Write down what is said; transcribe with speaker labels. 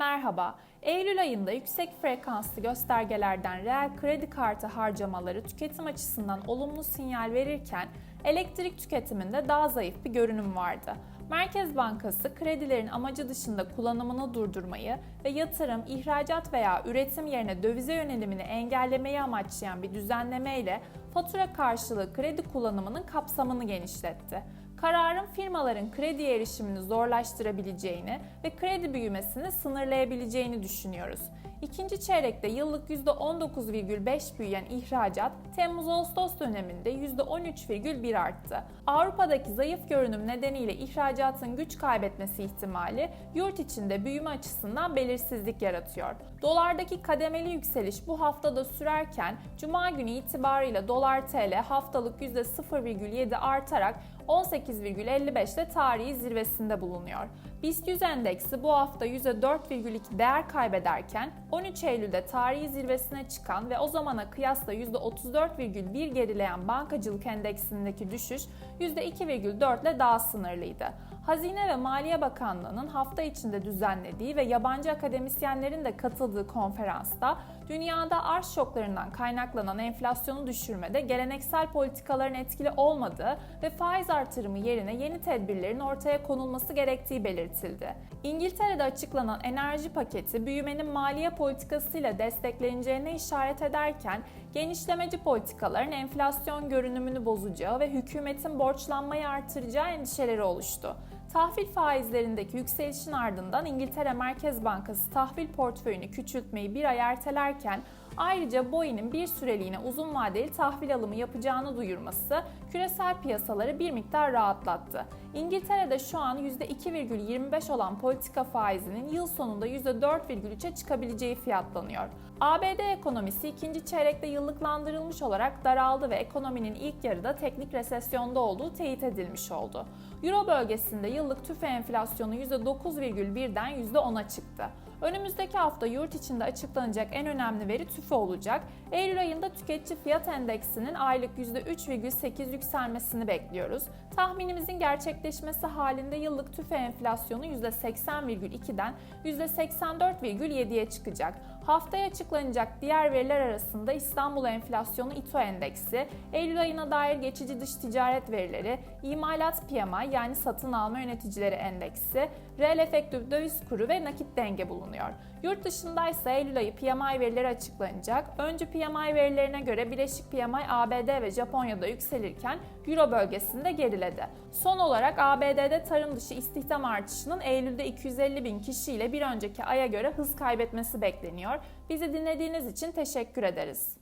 Speaker 1: Merhaba. Eylül ayında yüksek frekanslı göstergelerden reel kredi kartı harcamaları tüketim açısından olumlu sinyal verirken elektrik tüketiminde daha zayıf bir görünüm vardı. Merkez Bankası kredilerin amacı dışında kullanımını durdurmayı ve yatırım, ihracat veya üretim yerine dövize yönelimini engellemeyi amaçlayan bir düzenlemeyle fatura karşılığı kredi kullanımının kapsamını genişletti kararın firmaların kredi erişimini zorlaştırabileceğini ve kredi büyümesini sınırlayabileceğini düşünüyoruz. İkinci çeyrekte yıllık %19,5 büyüyen ihracat Temmuz-Ağustos döneminde %13,1 arttı. Avrupa'daki zayıf görünüm nedeniyle ihracatın güç kaybetmesi ihtimali yurt içinde büyüme açısından belirsizlik yaratıyor. Dolardaki kademeli yükseliş bu haftada sürerken Cuma günü itibarıyla dolar TL haftalık %0,7 artarak 18,55'te tarihi zirvesinde bulunuyor. BIST 100 endeksi bu hafta %4,2 değer kaybederken 13 Eylül'de tarihi zirvesine çıkan ve o zamana kıyasla %34,1 gerileyen bankacılık endeksindeki düşüş %2,4 ile daha sınırlıydı. Hazine ve Maliye Bakanlığı'nın hafta içinde düzenlediği ve yabancı akademisyenlerin de katıldığı konferansta dünyada arz şoklarından kaynaklanan enflasyonu düşürmede geleneksel politikaların etkili olmadığı ve faiz artırımı yerine yeni tedbirlerin ortaya konulması gerektiği belirtildi. İngiltere'de açıklanan enerji paketi büyümenin maliye politikasıyla destekleneceğine işaret ederken genişlemeci politikaların enflasyon görünümünü bozacağı ve hükümetin borçlanmayı artıracağı endişeleri oluştu. Tahvil faizlerindeki yükselişin ardından İngiltere Merkez Bankası tahvil portföyünü küçültmeyi bir ay ertelerken ayrıca Boeing'in bir süreliğine uzun vadeli tahvil alımı yapacağını duyurması küresel piyasaları bir miktar rahatlattı. İngiltere'de şu an %2,25 olan politika faizinin yıl sonunda %4,3'e çıkabileceği fiyatlanıyor. ABD ekonomisi ikinci çeyrekte yıllıklandırılmış olarak daraldı ve ekonominin ilk yarıda teknik resesyonda olduğu teyit edilmiş oldu. Euro bölgesinde yıllık tüfe enflasyonu %9,1'den %10'a çıktı. Önümüzdeki hafta yurt içinde açıklanacak en önemli veri tüfe olacak. Eylül ayında tüketici fiyat endeksinin aylık %3,8 yükselmesini bekliyoruz. Tahminimizin gerçekleşmesi halinde yıllık tüfe enflasyonu %80,2'den %84,7'ye çıkacak. Haftaya açıklanacak diğer veriler arasında İstanbul Enflasyonu İTO Endeksi, Eylül ayına dair geçici dış ticaret verileri, imalat PMI yani satın alma yöneticileri endeksi, reel efektif döviz kuru ve nakit denge bulunuyor. Yurt dışındaysa Eylül ayı PMI verileri açıklanacak. Önce PMI verilerine göre Birleşik PMI ABD ve Japonya'da yükselirken Euro bölgesinde geriledi. Son olarak ABD'de tarım dışı istihdam artışının Eylül'de 250 bin kişiyle bir önceki aya göre hız kaybetmesi bekleniyor. Bizi dinlediğiniz için teşekkür ederiz.